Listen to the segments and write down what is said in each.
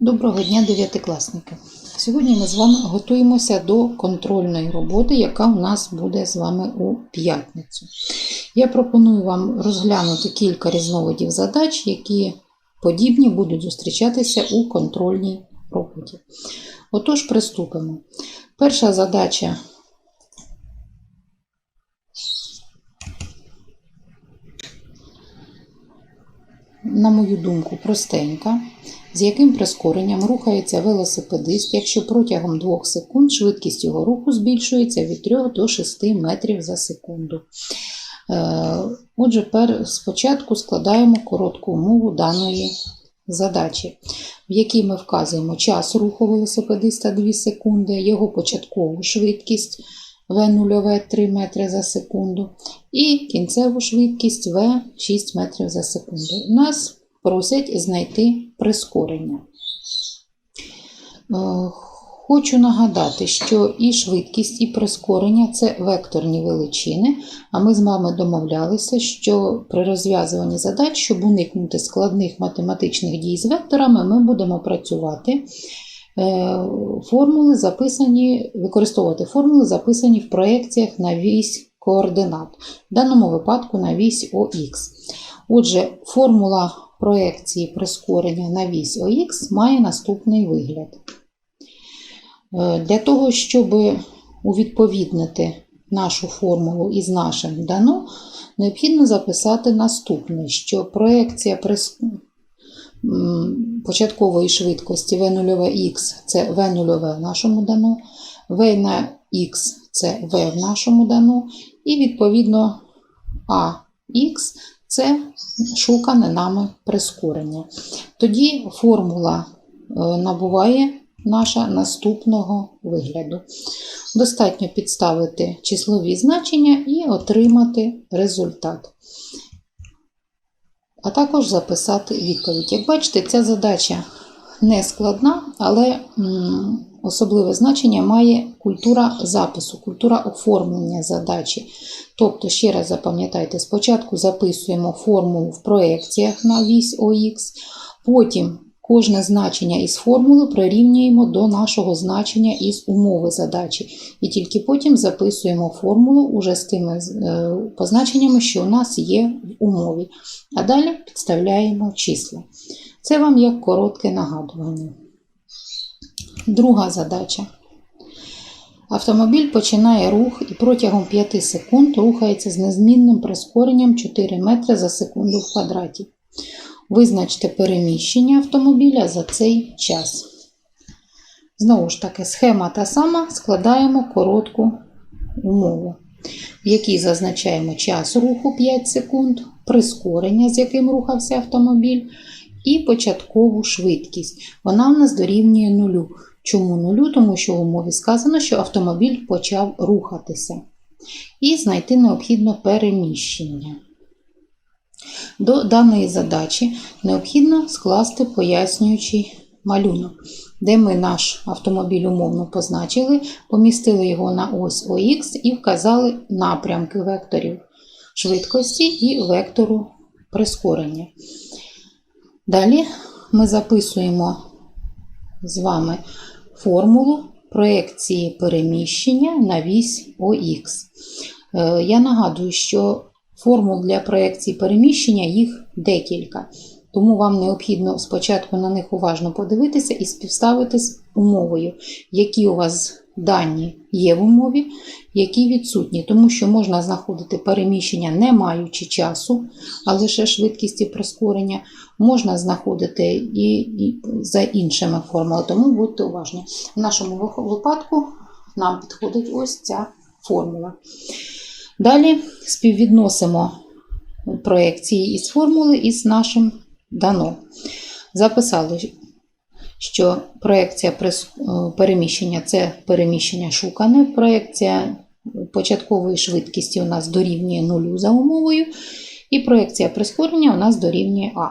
Доброго дня, дев'ятикласники! Сьогодні ми з вами готуємося до контрольної роботи, яка у нас буде з вами у п'ятницю. Я пропоную вам розглянути кілька різновидів задач, які подібні будуть зустрічатися у контрольній роботі. Отож, приступимо. Перша задача на мою думку, простенька, з яким прискоренням рухається велосипедист, якщо протягом 2 секунд швидкість його руху збільшується від 3 до 6 метрів за секунду. Е, Отже, спочатку складаємо коротку умову даної задачі, в якій ми вказуємо час руху велосипедиста 2 секунди, його початкову швидкість В0 3 метри за секунду і кінцеву швидкість В 6 метрів за секунду. Нас просять знайти прискорення. Е, Хочу нагадати, що і швидкість, і прискорення це векторні величини, а ми з вами домовлялися, що при розв'язуванні задач, щоб уникнути складних математичних дій з векторами, ми будемо працювати е, формули, записані, використовувати формули, записані в проекціях на вісь координат, в даному випадку на вісь ОХ. Отже, формула проекції прискорення на вісь ОХ має наступний вигляд. Е, Для того, щоб увідповіднити нашу формулу із нашим дано, необхідно записати наступне, що проекція прис... початкової швидкості V0x це V0 в нашому дано, V на X це V в нашому дано, і відповідно AX це шукане нами прискорення. Тоді формула е, набуває наша наступного вигляду. Достатньо підставити числові значення і отримати результат. А також записати відповідь. Як бачите, ця задача не складна, але особливе значення має культура запису, культура оформлення задачі. Тобто, ще раз запам'ятайте, спочатку записуємо формулу в проекціях на вісь ОХ, потім Кожне значення із формули прирівнюємо до нашого значення із умови задачі. І тільки потім записуємо формулу уже з тими е, позначеннями, що у нас є в умові. А далі підставляємо числа. Це вам як коротке нагадування. Друга задача. Автомобіль починає рух і протягом 5 секунд рухається з незмінним прискоренням 4 метри за секунду в квадраті. Визначте переміщення автомобіля за цей час. Знову ж таки, схема та сама, складаємо коротку умову, в якій зазначаємо час руху 5 секунд, прискорення, з яким рухався автомобіль, і початкову швидкість. Вона в нас дорівнює нулю. Чому нулю? Тому що в умові сказано, що автомобіль почав рухатися. І знайти необхідно переміщення. До даної задачі необхідно скласти пояснюючий малюнок, де ми наш автомобіль умовно позначили, помістили його на ось ОХ і вказали напрямки векторів швидкості і вектору прискорення. Далі ми записуємо з вами формулу проекції переміщення на вісь ОХ. Е, Я нагадую, що Формул для проекції переміщення їх декілька. Тому вам необхідно спочатку на них уважно подивитися і співставити з умовою, які у вас дані є в умові, які відсутні. Тому що можна знаходити переміщення, не маючи часу, а лише швидкість і прискорення, можна знаходити і, і за іншими формулами, тому будьте уважні. В нашому випадку нам підходить ось ця формула. Далі співвідносимо проекції із формули із нашим дано. Записали, що проекція переміщення це переміщення шукане, проекція початкової швидкості у нас дорівнює нулю за умовою, і проекція прискорення у нас дорівнює А.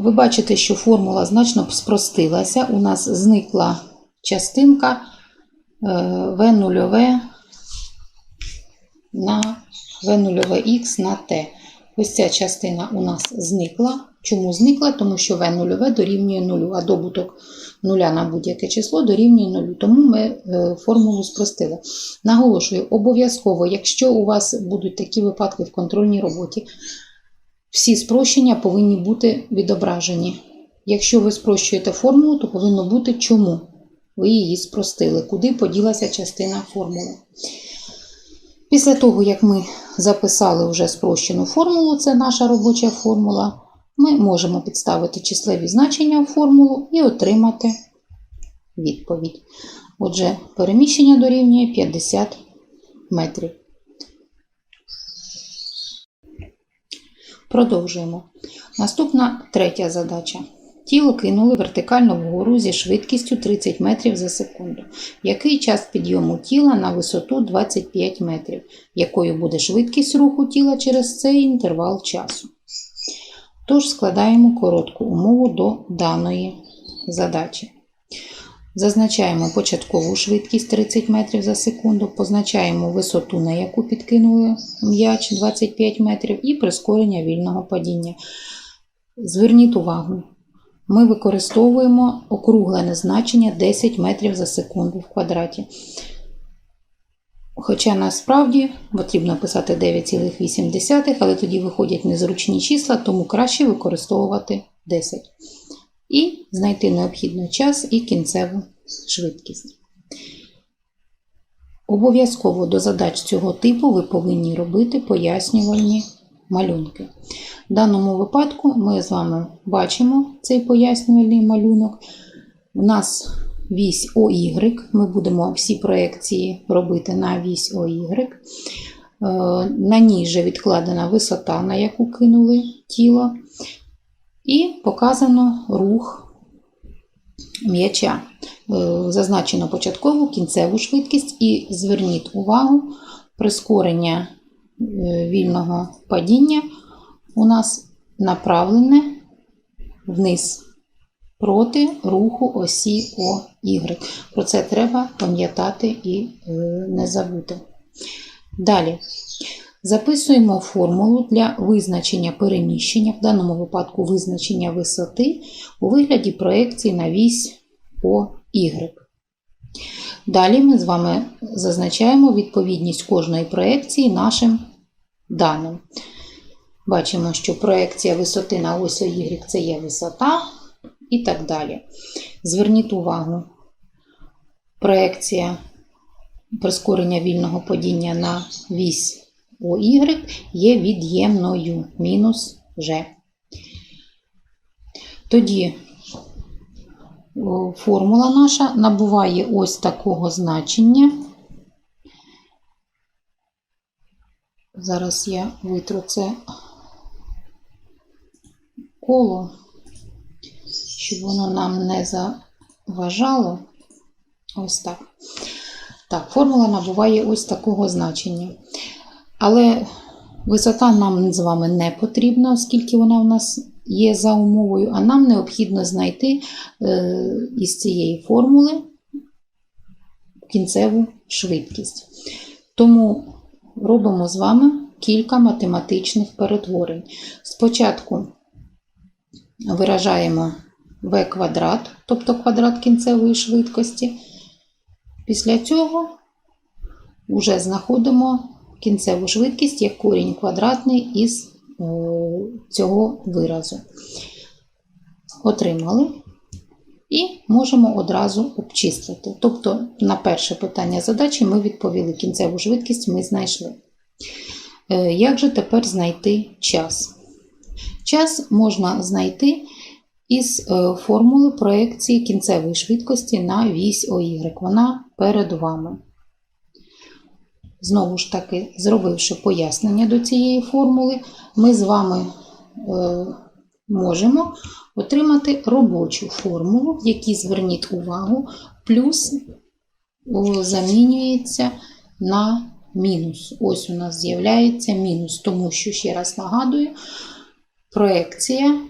Ви бачите, що формула значно спростилася. У нас зникла частинка В0 на V0х на Т. Ось ця частина у нас зникла. Чому зникла? Тому що v нульове дорівнює нулю, а добуток нуля на будь-яке число дорівнює нулю. Тому ми е, формулу спростили. Наголошую, обов'язково, якщо у вас будуть такі випадки в контрольній роботі, всі спрощення повинні бути відображені. Якщо ви спрощуєте формулу, то повинно бути чому ви її спростили, куди поділася частина формули. Після того, як ми записали вже спрощену формулу, це наша робоча формула, ми можемо підставити числові значення в формулу і отримати відповідь. Отже, переміщення дорівнює 50 метрів. Продовжуємо. Наступна третя задача. Тіло кинули вертикально вгору зі швидкістю 30 метрів за секунду. Який час підйому тіла на висоту 25 метрів? Якою буде швидкість руху тіла через цей інтервал часу? Тож складаємо коротку умову до даної задачі. Зазначаємо початкову швидкість 30 метрів за секунду, позначаємо висоту, на яку підкинули м'яч 25 метрів, і прискорення вільного падіння. Зверніть увагу, ми використовуємо округлене значення 10 метрів за секунду в квадраті. Хоча насправді потрібно писати 9,8, але тоді виходять незручні числа, тому краще використовувати 10. І знайти необхідний час і кінцеву швидкість. Обов'язково до задач цього типу ви повинні робити пояснювальні малюнки. В даному випадку ми з вами бачимо цей пояснювальний малюнок. У нас вісь ОY, ми будемо всі проекції робити на вісь ОY. Е, На ній вже відкладена висота, на яку кинули тіло, і показано рух м'яча. Е, Зазначено початкову кінцеву швидкість, і зверніть увагу, прискорення е, вільного падіння у нас направлене вниз проти руху осі ОY. Про це треба пам'ятати і е, не забути. Далі. Записуємо формулу для визначення переміщення, в даному випадку визначення висоти у вигляді проекції на вісь ОY. Далі ми з вами зазначаємо відповідність кожної проекції нашим даним. Бачимо, що проекція висоти на ось Y це є висота і так далі. Зверніть увагу, проекція прискорення вільного падіння на вісь ОY є від'ємною мінус G. Тоді формула наша набуває ось такого значення. Зараз я витру це коло, щоб воно нам не заважало. Ось так. Так, формула набуває ось такого значення. Але висота нам з вами не потрібна, оскільки вона в нас є за умовою, а нам необхідно знайти е, із цієї формули кінцеву швидкість. Тому робимо з вами кілька математичних перетворень. Спочатку виражаємо v квадрат, тобто квадрат кінцевої швидкості. Після цього вже знаходимо кінцеву швидкість як корінь квадратний із е, цього виразу. Отримали. І можемо одразу обчислити. Тобто, на перше питання задачі ми відповіли кінцеву швидкість ми знайшли. Е, Як же тепер знайти час? Час можна знайти із е, формули проекції кінцевої швидкості на вісь ОY. Вона перед вами. Знову ж таки, зробивши пояснення до цієї формули, ми з вами е, можемо отримати робочу формулу, в якій зверніть увагу, плюс замінюється на мінус. Ось у нас з'являється мінус, тому що, ще раз нагадую, проекція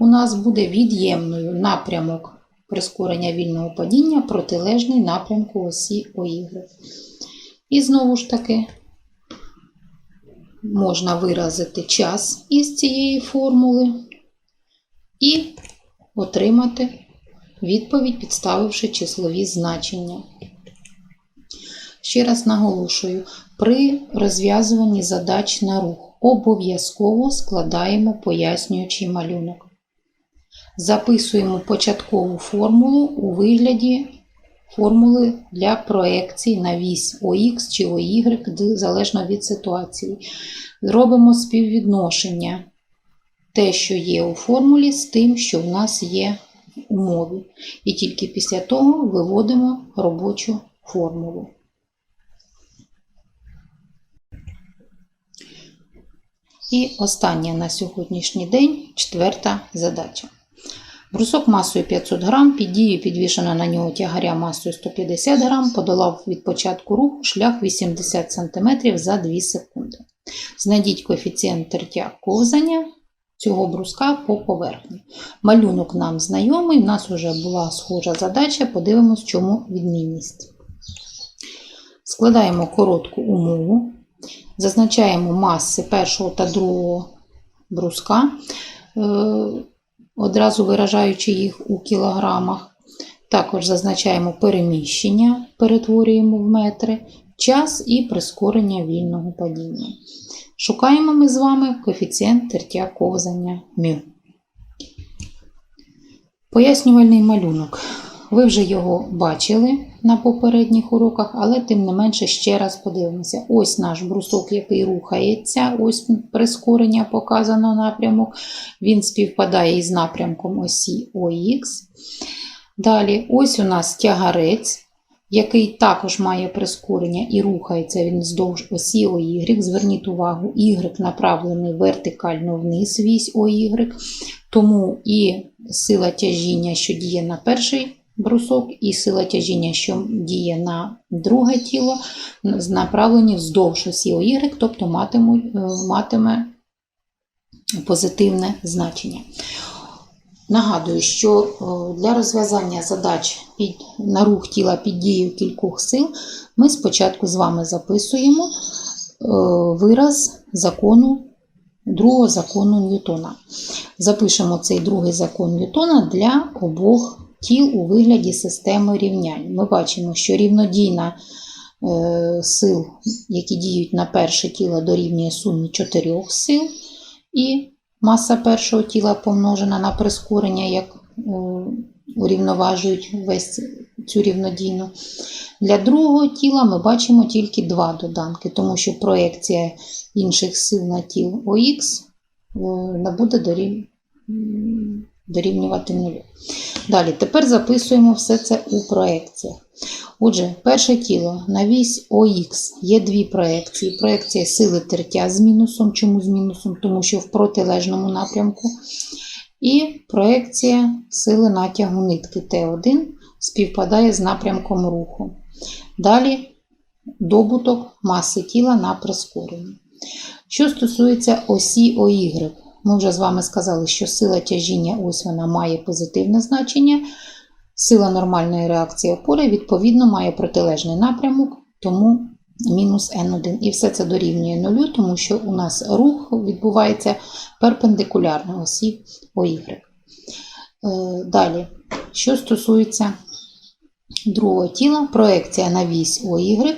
у нас буде від'ємною напрямок прискорення вільного падіння протилежний напрямку осі ОY. І знову ж таки можна виразити час із цієї формули. і отримати відповідь, підставивши числові значення. Ще раз наголошую, при розв'язуванні задач на рух обов'язково складаємо пояснюючий малюнок. Записуємо початкову формулу у вигляді формули для проекцій на вісь ОХ чи ОY, залежно від ситуації. Зробимо співвідношення те, що є у формулі, з тим, що в нас є в умові. І тільки після того виводимо робочу формулу. І остання на сьогоднішній день четверта задача. Брусок масою 500 грам, під дією підвішено на нього тягаря масою 150 грам, подолав від початку руху шлях 80 см за 2 секунди. Знайдіть коефіцієнт тертя ковзання цього бруска по поверхні. Малюнок нам знайомий, у нас вже була схожа задача, подивимось, чому відмінність. Складаємо коротку умову, зазначаємо маси першого та другого бруска, е, одразу виражаючи їх у кілограмах. Також зазначаємо переміщення, перетворюємо в метри, час і прискорення вільного падіння. Шукаємо ми з вами коефіцієнт тертя ковзання μ. Пояснювальний малюнок. Ви вже його бачили на попередніх уроках, але тим не менше ще раз подивимося. Ось наш брусок, який рухається, ось прискорення показано напрямок. Він співпадає із напрямком осі ОХ. Далі, ось у нас тягарець, який також має прискорення і рухається він вздовж осі ОY. Зверніть увагу, Y направлений вертикально вниз вісь ОY, тому і сила тяжіння, що діє на перший брусок, і сила тяжіння, що діє на друге тіло, направлені вздовж осі ОY, тобто матимуть, матиме позитивне значення. Нагадую, що для розв'язання задач під, на рух тіла під дією кількох сил ми спочатку з вами записуємо вираз закону, другого закону Ньютона. Запишемо цей другий закон Ньютона для обох тіл у вигляді системи рівнянь. Ми бачимо, що рівнодійна сил, які діють на перше тіло, дорівнює сумі чотирьох сил. і Маса першого тіла помножена на прискорення, як урівноважують весь цю рівнодійну. Для другого тіла ми бачимо тільки два доданки, тому що проекція інших сил на тіл ОХ не буде нулю. Далі, тепер записуємо все це у проекціях. Отже, перше тіло на вісь ОХ є дві проекції. Проекція сили тертя з мінусом. Чому з мінусом? Тому що в протилежному напрямку. І проекція сили натягу нитки Т1 співпадає з напрямком руху. Далі добуток маси тіла на прискорення. Що стосується осі ОY, ми вже з вами сказали, що сила тяжіння ось вона має позитивне значення. Сила нормальної реакції опори, відповідно, має протилежний напрямок, тому мінус n1. І все це дорівнює нулю, тому що у нас рух відбувається перпендикулярно осі ОY. Далі, що стосується другого тіла, проекція на вісь ОY,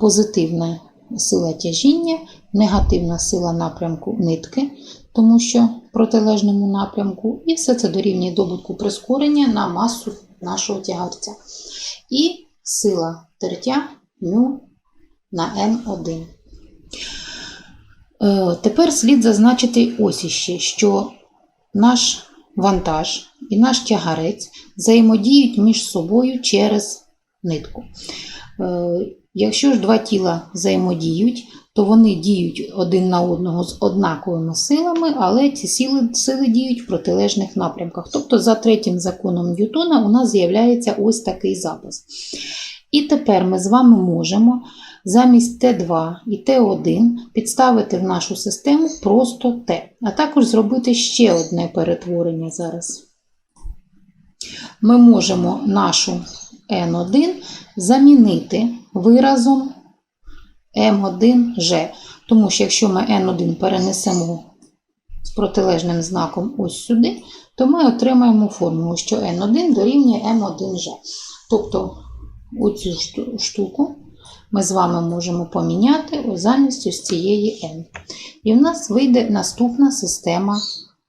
позитивна сила тяжіння, негативна сила напрямку нитки, тому що в протилежному напрямку, і все це дорівнює добутку прискорення на масу нашого тягарця. І сила тертя μ на N1. Е, Тепер слід зазначити ось іще, що наш вантаж і наш тягарець взаємодіють між собою через нитку. Е, Якщо ж два тіла взаємодіють, то вони діють один на одного з однаковими силами, але ці сили, сили діють в протилежних напрямках. Тобто, за третім законом Ньютона у нас з'являється ось такий запис. І тепер ми з вами можемо замість Т2 і Т1 підставити в нашу систему просто Т, а також зробити ще одне перетворення зараз. Ми можемо нашу N1 замінити виразом М1G. Тому що якщо ми N1 перенесемо з протилежним знаком ось сюди, то ми отримаємо формулу, що n1 дорівнює m1g. Тобто оцю штуку ми з вами можемо поміняти замість ось цієї n. І в нас вийде наступна система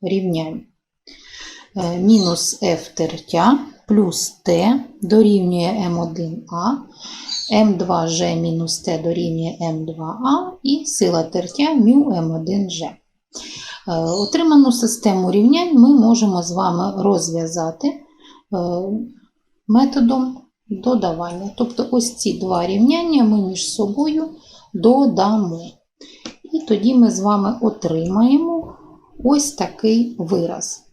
рівнянь. Е, Мінус f тертя плюс t дорівнює m1a, m2g мінус t дорівнює m2a і сила тертя μ m1g. Е, Отриману систему рівнянь ми можемо з вами розв'язати е, методом додавання. Тобто ось ці два рівняння ми між собою додамо. І тоді ми з вами отримаємо ось такий вираз.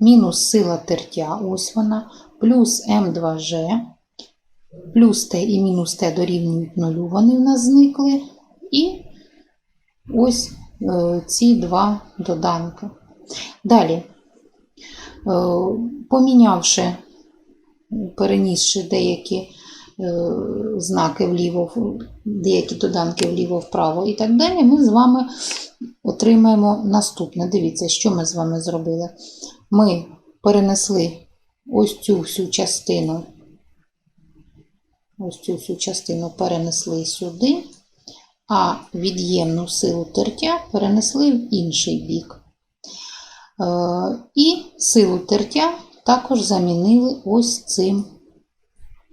Мінус сила тертя, ось вона, плюс М2G, плюс Т і мінус Т дорівнюють нулю, вони в нас зникли. І ось е, ці два доданки. Далі, е, помінявши, перенісши деякі е, знаки вліво, деякі доданки вліво-вправо і так далі, ми з вами отримаємо наступне. Дивіться, що ми з вами зробили. Ми перенесли ось цю всю частину, ось цю всю частину перенесли сюди, а від'ємну силу тертя перенесли в інший бік. Е, І силу тертя також замінили ось цим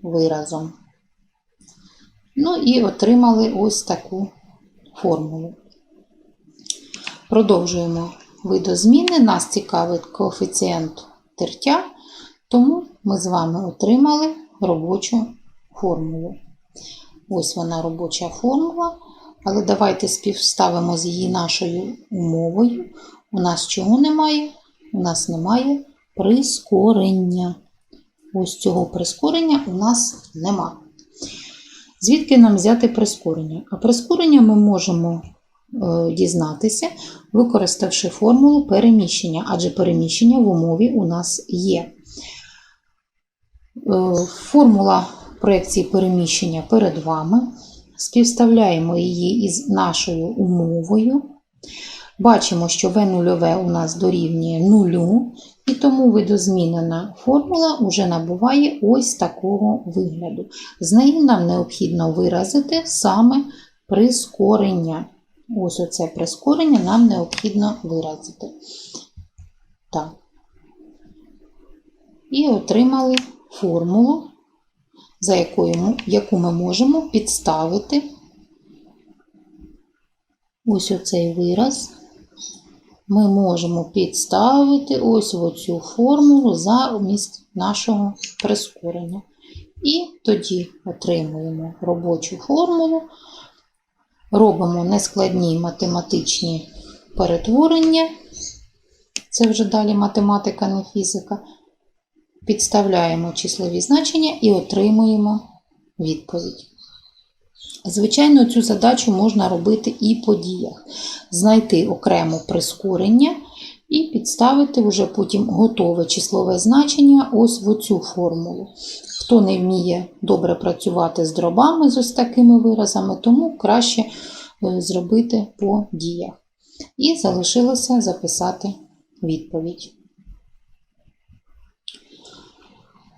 виразом. Ну і отримали ось таку формулу. Продовжуємо видозміни. Нас цікавить коефіцієнт тертя, тому ми з вами отримали робочу формулу. Ось вона робоча формула, але давайте співставимо з її нашою умовою. У нас чого немає? У нас немає прискорення. Ось цього прискорення у нас нема. Звідки нам взяти прискорення? А прискорення ми можемо е, дізнатися, використавши формулу переміщення, адже переміщення в умові у нас є. Е, Формула проекції переміщення перед вами. Співставляємо її із нашою умовою. Бачимо, що V0 у нас дорівнює 0, і тому видозмінена формула вже набуває ось такого вигляду. З неї нам необхідно виразити саме прискорення. Ось оце прискорення нам необхідно виразити. Так. І отримали формулу, за якою, яку ми можемо підставити ось оцей вираз. Ми можемо підставити ось оцю формулу замість нашого прискорення. І тоді отримуємо робочу формулу, робимо нескладні математичні перетворення. Це вже далі математика, не фізика. Підставляємо числові значення і отримуємо відповідь. Звичайно, цю задачу можна робити і по діях. Знайти окремо прискорення і підставити вже потім готове числове значення ось в оцю формулу. Хто не вміє добре працювати з дробами з ось такими виразами, тому краще е, зробити по діях. І залишилося записати відповідь.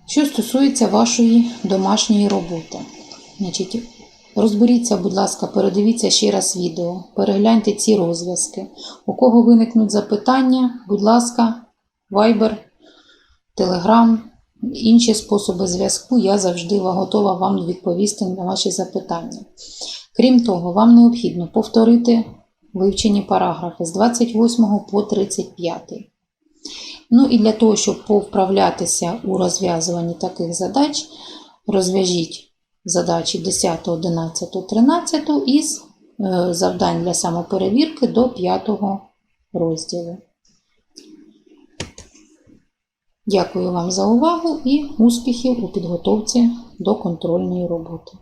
Що стосується вашої домашньої роботи, значить, розберіться, будь ласка, передивіться ще раз відео, перегляньте ці розв'язки. У кого виникнуть запитання, будь ласка, Viber, Telegram, інші способи зв'язку, я завжди готова вам відповісти на ваші запитання. Крім того, вам необхідно повторити вивчені параграфи з 28 по 35. Ну і для того, щоб повправлятися у розв'язуванні таких задач, розв'яжіть задачі 10, 11, 13 із е, завдань для самоперевірки до 5 розділу. Дякую вам за увагу і успіхів у підготовці до контрольної роботи.